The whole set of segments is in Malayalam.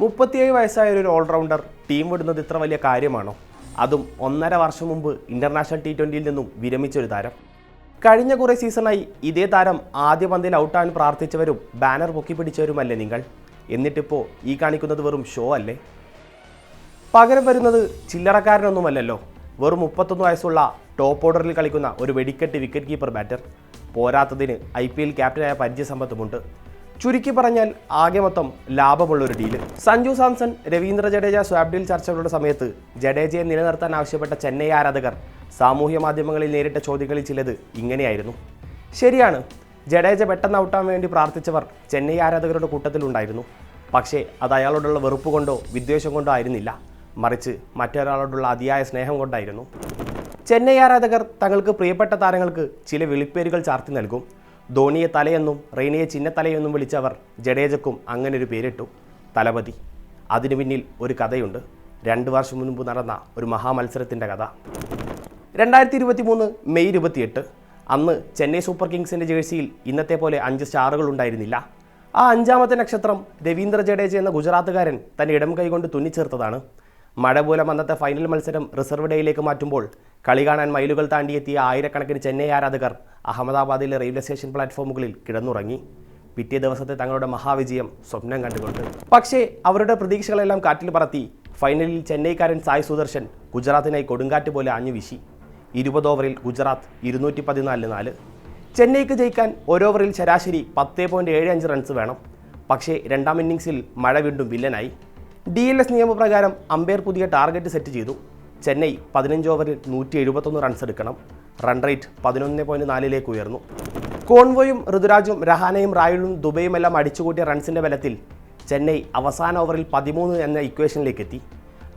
മുപ്പത്തിയേഴ് വയസ്സായ ഒരു ഓൾറൗണ്ടർ ടീം വിടുന്നത് ഇത്ര വലിയ കാര്യമാണോ? അതും ഒന്നര വർഷം മുമ്പ് ഇന്റർനാഷണൽ ടി ട്വന്റിയിൽ നിന്നും വിരമിച്ചൊരു താരം. കഴിഞ്ഞ കുറേ സീസണായി ഇതേ താരം ആദ്യ പന്തിൽ ഔട്ടാൻ പ്രാർത്ഥിച്ചവരും ബാനർ പൊക്കി പിടിച്ചവരുമല്ലേ നിങ്ങൾ? എന്നിട്ടിപ്പോൾ ഈ കാണിക്കുന്നത് വെറും ഷോ അല്ലേ? പകരം വരുന്നത് ചില്ലറക്കാരനൊന്നുമല്ലല്ലോ. വെറും മുപ്പത്തൊന്ന് വയസ്സുള്ള ടോപ്പ് ഓർഡറിൽ കളിക്കുന്ന ഒരു വെടിക്കെട്ട് വിക്കറ്റ് കീപ്പർ ബാറ്റർ പോരാത്തതിന് ഐ പി എൽ ക്യാപ്റ്റനായ പരിചയസമ്പത്തുമുണ്ട്. ചുരുക്കി പറഞ്ഞാൽ ആകെ മൊത്തം ലാഭമുള്ളൊരു deal Sanju Samson Ravindra Jadeja swap deal ചർച്ചകളുടെ സമയത്ത് ജഡേജയെ നിലനിർത്താൻ ആവശ്യപ്പെട്ട ചെന്നൈ ആരാധകർ സാമൂഹ്യ മാധ്യമങ്ങളിൽ നേരിട്ട ചോദ്യങ്ങളിൽ ചിലത് ഇങ്ങനെയായിരുന്നു. ശരിയാണ് ജഡേജ പെട്ടെന്ന് ഔട്ടാൻ വേണ്ടി പ്രാർത്ഥിച്ചവർ ചെന്നൈ ആരാധകരുടെ കൂട്ടത്തിലുണ്ടായിരുന്നു. പക്ഷേ അത് അയാളോടുള്ള വെറുപ്പ് കൊണ്ടോ വിദ്വേഷം കൊണ്ടോ ആയിരുന്നില്ല. മറിച്ച് മറ്റൊരാളോടുള്ള അതിയായ സ്നേഹം കൊണ്ടായിരുന്നു. ചെന്നൈ ആരാധകർ തങ്ങൾക്ക് പ്രിയപ്പെട്ട താരങ്ങൾക്ക് ചില വിളിപ്പേരുകൾ ചാർത്തി നൽകും. ധോണിയെ തലയെന്നും റെയ്നയെ ചിന്നത്തലയെന്നും വിളിച്ചവർ ജഡേജക്കും അങ്ങനെ ഒരു പേരിട്ടു. തലപതി. അതിനു പിന്നിൽ ഒരു കഥയുണ്ട്. രണ്ട് വർഷം മുൻപ് നടന്ന ഒരു മഹാമത്സരത്തിന്റെ കഥ. രണ്ടായിരത്തി ഇരുപത്തി മൂന്ന് മെയ് ഇരുപത്തിയെട്ട്. അന്ന് ചെന്നൈ സൂപ്പർ കിങ്സിന്റെ ജേഴ്സിയിൽ ഇന്നത്തെ പോലെ അഞ്ച് സ്റ്റാറുകൾ ഉണ്ടായിരുന്നില്ല. ആ അഞ്ചാമത്തെ നക്ഷത്രം രവീന്ദ്ര ജഡേജ എന്ന ഗുജറാത്തുകാരൻ തന്റെ ഇടം കൈകൊണ്ട് തുന്നിച്ചേർത്തതാണ്. മഴ മൂലം അന്നത്തെ ഫൈനൽ മത്സരം റിസർവ് ഡേയിലേക്ക് മാറ്റുമ്പോൾ കളി കാണാൻ മൈലുകൾ താണ്ടിയെത്തിയ ആയിരക്കണക്കിന് ചെന്നൈ ആരാധകർ അഹമ്മദാബാദിലെ റെയിൽവേ സ്റ്റേഷൻ പ്ലാറ്റ്ഫോമുകളിൽ കിടന്നുറങ്ങി. പിറ്റേ ദിവസത്തെ തങ്ങളുടെ മഹാവിജയം സ്വപ്നം കണ്ടുകൊണ്ട്. പക്ഷേ അവരുടെ പ്രതീക്ഷകളെല്ലാം കാറ്റിൽ പറത്തി. ഫൈനലിൽ ചെന്നൈക്കാരൻ സായ് സുദർശൻ ഗുജറാത്തിനായി കൊടുങ്കാറ്റ് പോലെ ആഞ്ഞു വീശി. ഇരുപത് ഓവറിൽ ഗുജറാത്ത് ഇരുന്നൂറ്റി പതിനാലിന് നാല്. ചെന്നൈക്ക് ജയിക്കാൻ ഓരോവറിൽ ശരാശരി പത്ത് പോയിന്റ് ഏഴ് അഞ്ച് റൺസ് വേണം. പക്ഷേ രണ്ടാം ഇന്നിങ്സിൽ മഴ വീണ്ടും വില്ലനായി. ഡി എൽ എസ് നിയമപ്രകാരം അമ്പയർ പുതിയ ടാർഗറ്റ് സെറ്റ് ചെയ്തു. ചെന്നൈ പതിനഞ്ച് ഓവറിൽ നൂറ്റി എഴുപത്തൊന്ന് റൺസ് എടുക്കണം. റൺ റേറ്റ് പതിനൊന്ന് പോയിന്റ് നാലിലേക്ക് ഉയർന്നു. കോൺവോയും ഋതുരാജും രഹാനയും റായുളും ദുബൈയും എല്ലാം അടിച്ചുകൂട്ടിയ റൺസിന്റെ ബലത്തിൽ ചെന്നൈ അവസാന ഓവറിൽ പതിമൂന്ന് എന്ന ഇക്വേഷനിലേക്ക് എത്തി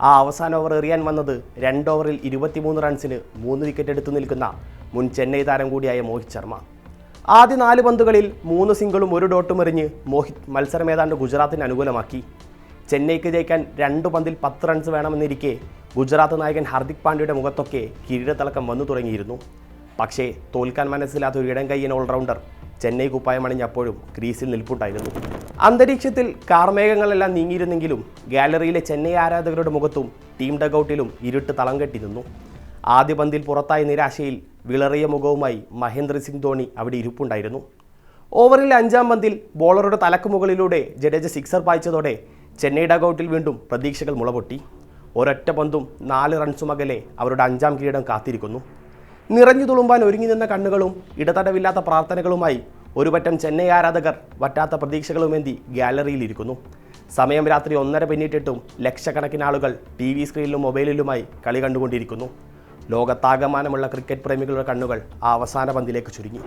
ആ അവസാന ഓവർ എറിയാൻ വന്നത് രണ്ട് ഓവറിൽ ഇരുപത്തിമൂന്ന് റൺസിന് മൂന്ന് വിക്കറ്റ് എടുത്തു നിൽക്കുന്ന മുൻ ചെന്നൈ താരം കൂടിയായ മോഹിത് ശർമ്മ. ആദ്യ നാല് പന്തുകളിൽ മൂന്ന് സിംഗിളും ഒരു ഡോട്ടും എറിഞ്ഞ് മോഹിത് മത്സരം ഏതാണ്ട് ഗുജറാത്തിന് അനുകൂലമാക്കി. ചെന്നൈക്ക് ജയിക്കാൻ രണ്ട് പന്തിൽ പത്ത് റൺസ് വേണമെന്നിരിക്കെ ഗുജറാത്ത് നായകൻ ഹാർദിക് പാണ്ഡ്യയുടെ മുഖത്തൊക്കെ കിരീടത്തിളക്കം വന്നു തുടങ്ങിയിരുന്നു. പക്ഷേ തോൽക്കാൻ മനസ്സിലാത്ത ഒരു ഇടം കയ്യൻ ഓൾറൗണ്ടർ ചെന്നൈ കുപ്പായമണിഞ്ഞപ്പോഴും ക്രീസിൽ നിൽപ്പുണ്ടായിരുന്നു. അന്തരീക്ഷത്തിൽ കാർമേഘങ്ങളെല്ലാം നീങ്ങിയിരുന്നെങ്കിലും ഗാലറിയിലെ ചെന്നൈ ആരാധകരുടെ മുഖത്തും ടീം ഡഗൌട്ടിലും ഇരുട്ട് തളം കെട്ടി നിന്നു ആദ്യ പന്തിൽ പുറത്തായ നിരാശയിൽ വിളറിയ മുഖവുമായി മഹേന്ദ്ര സിംഗ് ധോണി അവിടെ ഇരിപ്പുണ്ടായിരുന്നു. ഓവറിൽ അഞ്ചാം പന്തിൽ ബോളറുടെ തലക്ക് മുകളിലൂടെ ജഡേജ സിക്സർ പായിച്ചതോടെ ചെന്നൈ ഡഗൌട്ടിൽ വീണ്ടും പ്രതീക്ഷകൾ മുളപൊട്ടി. ഒരൊറ്റ പന്തും നാല് റൺസും അകലെ അവരുടെ അഞ്ചാം കിരീടം കാത്തിരിക്കുന്നു. നിറഞ്ഞു തുളുമ്പാൻ ഒരുങ്ങി നിന്ന കണ്ണുകളും ഇടതടവില്ലാത്ത പ്രാർത്ഥനകളുമായി ഒരു പറ്റം ചെന്നൈ ആരാധകർ വറ്റാത്ത പ്രതീക്ഷകളുമേന്തി ഗാലറിയിലിരിക്കുന്നു സമയം രാത്രി ഒന്നര പിന്നിട്ടിട്ടും ലക്ഷക്കണക്കിന് ആളുകൾ ടി വി സ്ക്രീനിലും മൊബൈലിലുമായി കളി കണ്ടുകൊണ്ടിരിക്കുന്നു. ലോകത്താകമാനമുള്ള ക്രിക്കറ്റ് പ്രേമികളുടെ കണ്ണുകൾ ആ അവസാന പന്തിലേക്ക് ചുരുങ്ങി.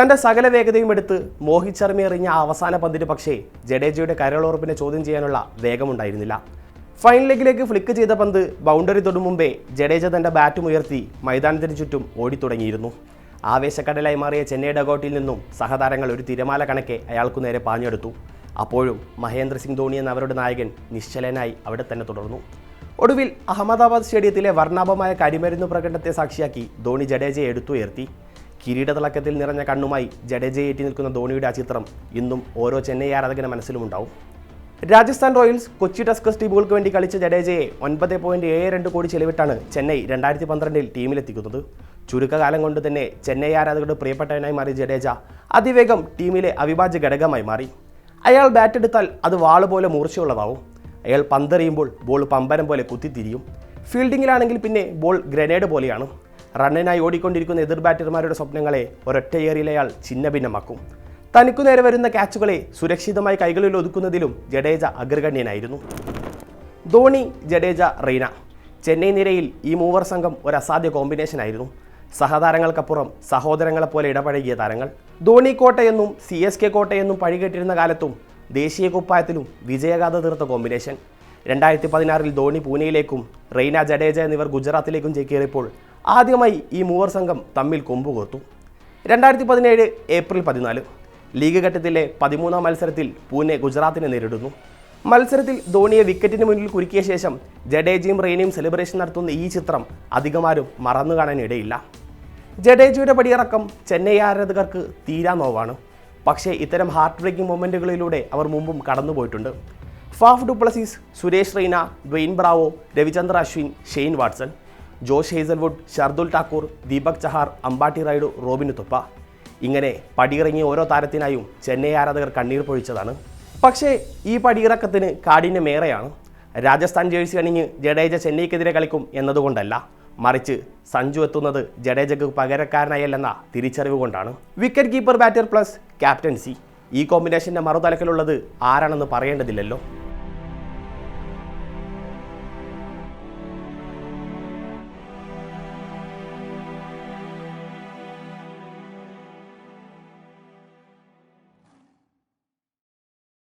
തന്റെ സകല വേഗതയും എടുത്ത് മോഹിത് ശർമ്മ എറിഞ്ഞ അവസാന പന്തിന് പക്ഷേ ജഡേജയുടെ കരളുറപ്പിനെ ചോദ്യം ചെയ്യാനുള്ള വേഗമുണ്ടായിരുന്നില്ല. ഫൈൻ ലെഗിലേക്ക് ഫ്ലിക്ക് ചെയ്ത പന്ത് ബൗണ്ടറി തൊടും മുമ്പേ ജഡേജ തന്റെ ബാറ്റും ഉയർത്തി മൈതാനത്തിന് ചുറ്റും ഓടിത്തുടങ്ങിയിരുന്നു. ആവേശക്കടലായി മാറിയ ചെന്നൈ ഡഗൌട്ടിൽ നിന്നും സഹതാരങ്ങൾ ഒരു തിരമാല കണക്കെ അയാൾക്കു നേരെ പാഞ്ഞെടുത്തു. അപ്പോഴും മഹേന്ദ്ര സിംഗ് ധോണി എന്ന അവരുടെ നായകൻ നിശ്ചലനായി അവിടെ തന്നെ തുടർന്നു. ഒടുവിൽ അഹമ്മദാബാദ് സ്റ്റേഡിയത്തിലെ വർണാഭമായ കരിമരുന്ന് പ്രകടനത്തെ സാക്ഷിയാക്കി ധോണി ജഡേജയെ എടുത്തുയർത്തി. കിരീടതിളക്കത്തിൽ നിറഞ്ഞ കണ്ണുമായി ജഡേജയേറ്റി നിൽക്കുന്ന ധോണിയുടെ ആ ചിത്രം ഇന്നും ഓരോ ചെന്നൈ ആരാധകന്റെ മനസ്സിലുമുണ്ടാവും. രാജസ്ഥാൻ റോയൽസ് കൊച്ചി ടസ്കസ് ടീമുകൾക്ക് വേണ്ടി കളിച്ച ജഡേജയെ ഒൻപത് പോയിന്റ് ഏഴ് രണ്ട് കോടി ചെലവിട്ടാണ് ചെന്നൈ രണ്ടായിരത്തി പന്ത്രണ്ടിൽ ടീമിലെത്തിക്കുന്നത്. ചുരുക്കകാലം കൊണ്ട് തന്നെ ചെന്നൈ ആരാധകരുടെ പ്രിയപ്പെട്ടവനായി മാറിയ ജഡേജ അതിവേഗം ടീമിലെ അവിഭാജ്യ ഘടകമായി മാറി. അയാൾ ബാറ്റ് എടുത്താൽ അത് വാൾ പോലെ മൂർച്ചയുള്ളതാവും. അയാൾ പന്തെറിയുമ്പോൾ ബോൾ പമ്പരം പോലെ കുത്തിത്തിരിയും. ഫീൽഡിങ്ങിലാണെങ്കിൽ പിന്നെ ബോൾ ഗ്രനേഡ് പോലെയാണ്. റണ്ണിനായി ഓടിക്കൊണ്ടിരിക്കുന്ന എതിർ ബാറ്റർമാരുടെ സ്വപ്നങ്ങളെ ഒരൊറ്റ ഏറിയിൽ അയാൾ ഛിന്നഭിന്നമാക്കും. തനിക്കു നേരെ വരുന്ന ക്യാച്ചുകളെ സുരക്ഷിതമായി കൈകളിൽ ഒതുക്കുന്നതിലും ജഡേജ അഗ്രഗണ്യനായിരുന്നു. ധോണി ജഡേജ റെയ്ന. ചെന്നൈ നിരയിൽ ഈ മൂവർ സംഘം ഒരു അസാധ്യ കോമ്പിനേഷനായിരുന്നു. സഹതാരങ്ങൾക്കപ്പുറം സഹോദരങ്ങളെപ്പോലെ ഇടപഴകിയ താരങ്ങൾ. ധോണി കോട്ടയെന്നും സി എസ് കെ കോട്ടയെന്നും പഴികെട്ടിരുന്ന കാലത്തും ദേശീയ കുപ്പായത്തിലും വിജയഗാഥ തീർത്ത കോമ്പിനേഷൻ. രണ്ടായിരത്തി പതിനാറിൽ ധോണി പൂനെയിലേക്കും റെയ്ന ജഡേജ എന്നിവർ ഗുജറാത്തിലേക്കും ചേക്കേറിയപ്പോൾ ആദ്യമായി ഈ മൂവർ സംഘം തമ്മിൽ കൊമ്പുകോർത്തു രണ്ടായിരത്തി പതിനേഴ് ഏപ്രിൽ പതിനാല് ലീഗ് ഘട്ടത്തിലെ പതിമൂന്നാം മത്സരത്തിൽ പൂനെ ഗുജറാത്തിനെ നേരിടുന്നു. മത്സരത്തിൽ ധോണിയെ വിക്കറ്റിന് മുന്നിൽ കുരുക്കിയ ശേഷം ജഡേജയും റെയിനയും സെലിബ്രേഷൻ നടത്തുന്ന ഈ ചിത്രം അധികമാരും മറന്നു കാണാനിടയില്ല. ജഡേജയുടെ പടിയിറക്കം ചെന്നൈ ആരാധകർക്ക് തീരാ നോവാണ്. പക്ഷേ ഇത്തരം ഹാർട്ട് ബ്രേക്കിംഗ് മൊമെന്റുകളിലൂടെ അവർ മുമ്പും കടന്നുപോയിട്ടുണ്ട്. Faf du Plessis Suresh Raina Dwayne Bravo Ravichandra Ashwin Shane Watson. Josh Hazlewood Shardul Thakur Deepak Chahar Ambati Rayudu Robin തുപ്പ. ഇങ്ങനെ പടിയിറങ്ങിയ ഓരോ താരത്തിനായും ചെന്നൈ ആരാധകർ കണ്ണീർ പൊഴിച്ചതാണ്. പക്ഷേ ഈ പടിയിറക്കത്തിന് കാഠിന്യമേറെയാണ് രാജസ്ഥാൻ ജേഴ്സി അണിഞ്ഞ് ജഡേജ ചെന്നൈക്കെതിരെ കളിക്കും എന്നതുകൊണ്ടല്ല മറിച്ച് സഞ്ജു എത്തുന്നത് ജഡേജയ്ക്ക് പകരക്കാരനായല്ലെന്ന തിരിച്ചറിവ് കൊണ്ടാണ്. Wicket keeper batter plus captaincy ഈ കോമ്പിനേഷന്റെ മറുതലക്കിലുള്ളത് ആരാണെന്ന് പറയേണ്ടതില്ലല്ലോ.